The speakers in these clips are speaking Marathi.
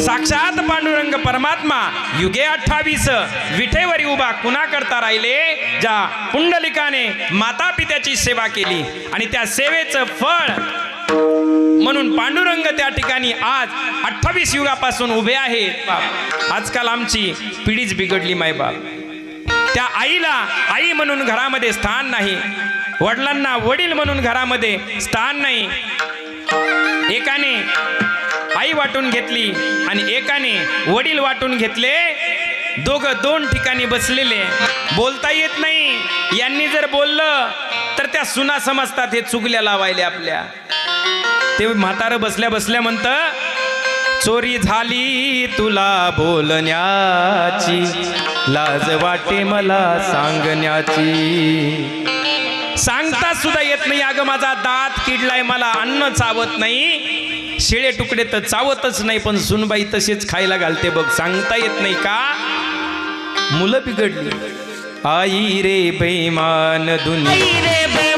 साक्षात पांडुरंग परमात्मा युगे अठ्ठावीस विठेवरी उभा कुणा करता राहिले? ज्या पुंडलिकाने माता पित्याची सेवा केली आणि त्या सेवेचं फळ म्हणून पांडुरंग त्या ठिकाणी आज अठ्ठावीस युगापासून उभे आहेत. आजकाल आमची पिढीच बिघडली मायबाप त्या आईला आई म्हणून घरामध्ये स्थान नाही. वडिलांना वडील म्हणून घरामध्ये स्थान नाही. एकाने आई वाटून घेतली आणि एकाने वडील वाटून घेतले. दोघं दोन ठिकाणी बसलेले. बोलता येत नाही. यांनी जर बोललं तर त्या सुना समजतात हे चुगल्या लावायले आपल्या. ते म्हातारं बसल्या बसल्या म्हणत चोरी झाली तुला बोलण्याची. लाज वाटे मला सांगण्याची. सांगता सुद्धा येत नाही अगं माझा दात किडलाय मला अन्न चावत नाही. शिळे तुकडे तर चावतच नाही पण सुनबाई तसेच खायला घालते बघ. सांगता येत नाही का? मुलं बिघडली. आई रे बेमान दुनिया.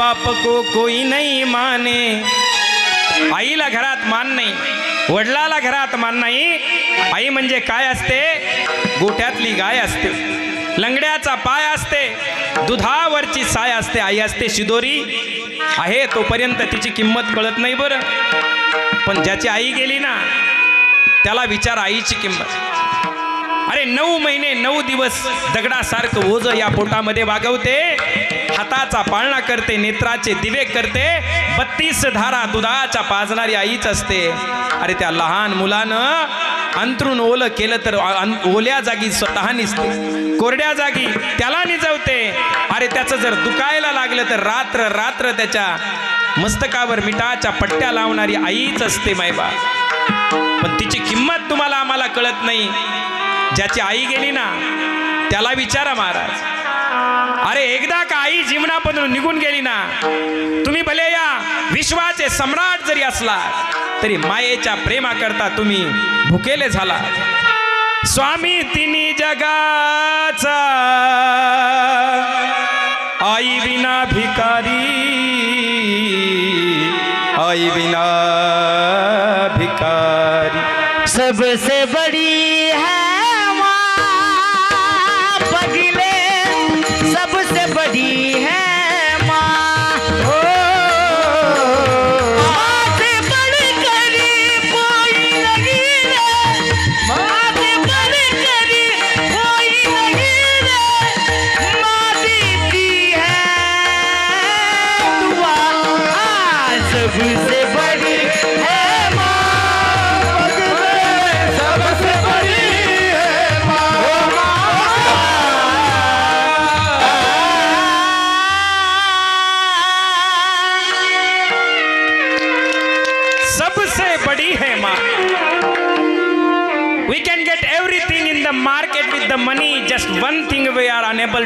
बाप को कोई नाही माने। आईला घरात मान नाही वडिलाला घरात मान नाही आई म्हणजे काय असते? गोठ्यातली गाय असते लंगड्याचा पाय असते दुधावरची साय असते आई असते शिदोरी आहे तोपर्यंत तिची किंमत कळत नाही बरं. पण ज्याची आई गेली ना त्याला विचार आईची किंमत. अरे नऊ महिने नऊ दिवस दगडासारखं ओझ या पोटामध्ये वागवते हाताचा पाळणा करते नेत्राचे दिवे करते बत्तीस धारा दुधाच्या पाजणारी आईच असते. अरे त्या लहान मुलानं अंतरून ओलं केलं तर ओल्या जागी स्वतः निसते. कोरड्या जागी त्याला निजवते. अरे त्याचं जर दुखायला लागलं तर रात्र रात्र त्याच्या मस्तकावर मिठाच्या पट्ट्या लावणारी आईच असते मायबा. पण तिची किंमत तुम्हाला आम्हाला कळत नाही. ज्याची आई गेली ना त्याला विचारा महाराज. अरे एकदा आई जीवनापासून निघून गेली ना तुम्ही भले या विश्वाचे सम्राट जरी असला तरी मायेच्या प्रेमाकरता तुम्ही भुकेले झाला. स्वामी तिन्ही जगाचा. आई विना भिकारी. आई विना भिकारी. सबसे बड़ी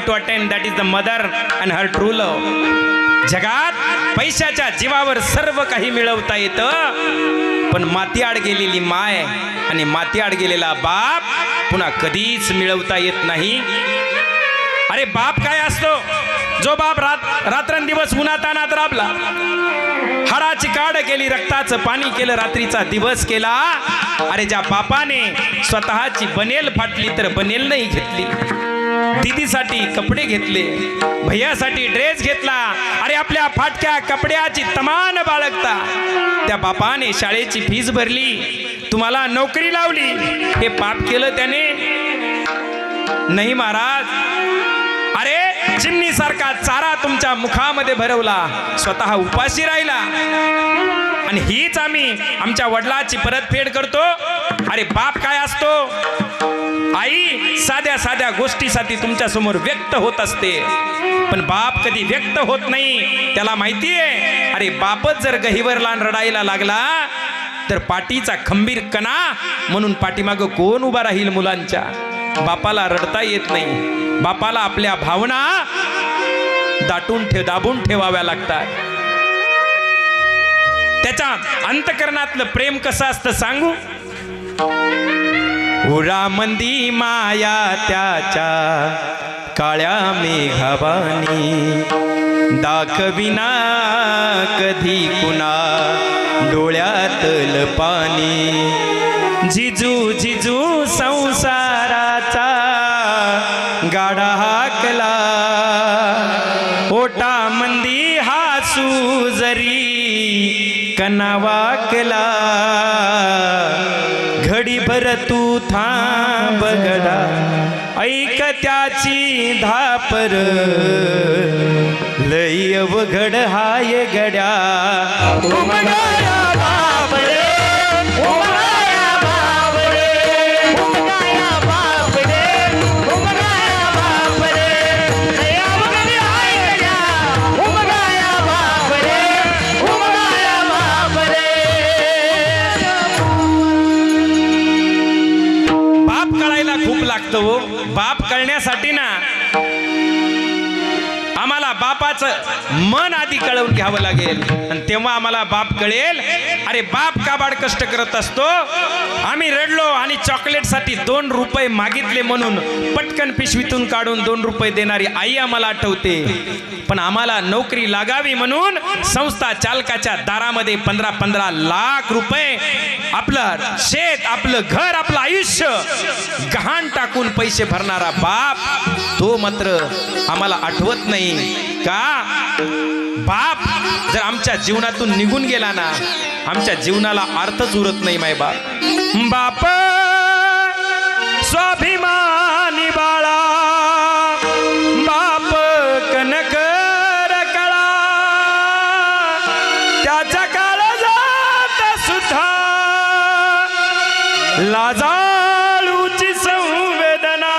to attend that is the mother and her true love जगात पैशाच्या जीवावर सर्व काही मिळवता येतं पण मातीआड गेलेली माय आणि मातीआड गेलेला बाप पुन्हा कधीच मिळवता येत नाही. अरे बाप काय असतो? जो बाप रात रात्रंदिवस उन्हातानात राबला हाडाची काढ केली रक्ताचं पाणी केलं रात्रीचा दिवस केला अरे ज्या बापाने स्वतःची बनेल फाटली तर बनेल नाही घेतली. दिदीसाठी कपडे घेतले भैयासाठी ड्रेस घेतला. अरे आपल्या फाटक्या कपड्याची तमान बाळगता. त्या बापाने शाळेची फीज भरली. तुम्हाला नोकरी लावली. हे पाप केलं त्याने. नाही महाराज. अरे चिमणीसारखा चारा तुमच्या मुखामध्ये भरवला. स्वतः उपाशी राहिला. आणि हीच आम्ही आमच्या वडिलाची परतफेड करतो. अरे बाप काय असतो? आई साध्या साध्या गोष्टीसाठी तुमच्यासमोर व्यक्त होत असते. पण बाप कधी व्यक्त होत नाही त्याला माहितीये? अरे बापच जर गहिवर लहान रडायला लागला तर पाठीचा खंबीर कणा म्हणून पाठीमागं कोण उभा राहील मुलांच्या? बापाला रडता येत नाही. बापाला आपल्या भावना दाटून ठेव दाबून ठेवाव्या लागतात. त्याच्या अंतकरणातलं प्रेम कसं असतं सांगू? उरामंदी माया त्याच्या काळ्या मेघावानी. दाखविना कधी कुणा डोळ्यातल पाणी जिजू जिजू संसाराचा गाडा हाकला. ओटा मंदी हासू जरी कनावाकला घडी भर तू थांब गडा ऐक त्याची धापर. लय अवघड हाय गड्या. सांगतो बाप कळण्यासाठी ना आम्हाला बापाचं मन आधी कळवून घ्यावं लागेल. आणि तेव्हा आम्हाला बाप कळेल अरे बाप का बाड कष्ट करत असतो? आम्ही रडलो आणि चॉकलेटसाठी दोन रुपये मागितले म्हणून पटकन पिशवीतून काढून दोन रुपये देणारी आई आम्हाला आठवते. पण आम्हाला नोकरी लागावी म्हणून संस्था चालकाच्या दारामध्ये पंधरा पंधरा लाख रुपये आपलं शेत आपलं घर आपलं आयुष्य. गहाण टाकून पैसे भरणारा बाप तो मात्र आम्हाला आठवत नाही. का? बाप जर आमच्या जीवनातून निघून गेला ना आमच्या जीवनाला अर्थच उरत नाही माय बाप. बाप लाजाळूची संवेदना.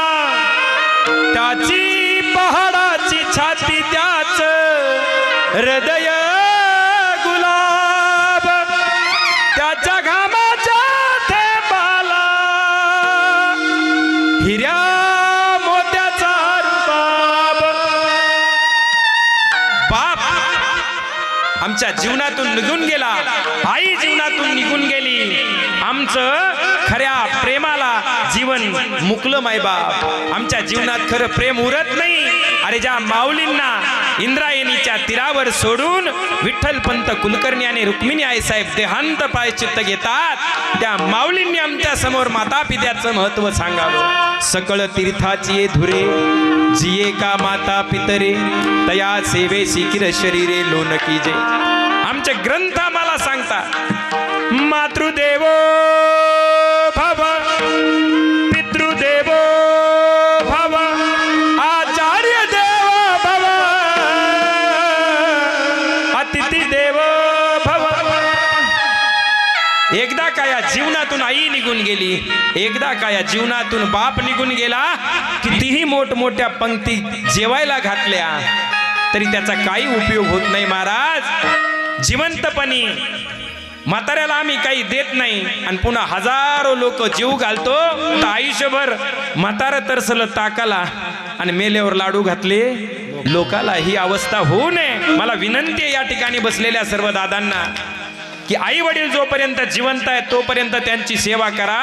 त्याची पहाडाची छाती त्याच हृदय आमच्या जीवनातून निघून गेला. आई जीवनातून निघून गेली. आमचं खऱ्या प्रेमाला जीवन मुकलं माय बाप आमच्या जीवनात खरं प्रेम उरत नाही. अरे ज्या माऊलींना इंद्रायणीच्या तीरावर सोडून विठ्ठल पंत कुलकर्णी आणि रुक्मिणी आई साहेब देहांत प्रायश्चित्त घेतात. त्या माऊलींनी आमच्यासमोर माता पित्याचं महत्त्व सांगावं. सकळ तीर्थाची धुरे जिये का माता पितरे तया सेवे शिकिर शरीरे लोन कीजे. आमचे ग्रंथ आम्हाला सांगतात मातृदेवो! एकदा का या जीवनातून आई निघून गेली? एकदा का या जीवनातून बाप निघून गेला? कितीही मोठमोठ्या पंक्ती जेवायला घातल्या तरी त्याचा काही उपयोग होत नाही महाराज. जिवंतपणी म्हाताऱ्याला आम्ही काही देत नाही आणि पुन्हा हजारो लोक जीव घालतो. तर आयुष्यभर म्हातारं तरसलं ताकाला आणि मेल्यावर लाडू घातले. लोकाला ही अवस्था होऊ नये. मला विनंती आहे या ठिकाणी बसलेल्या सर्व दादांना. की आई वडील जोपर्यंत जिवंत आहेत तोपर्यंत त्यांची सेवा करा.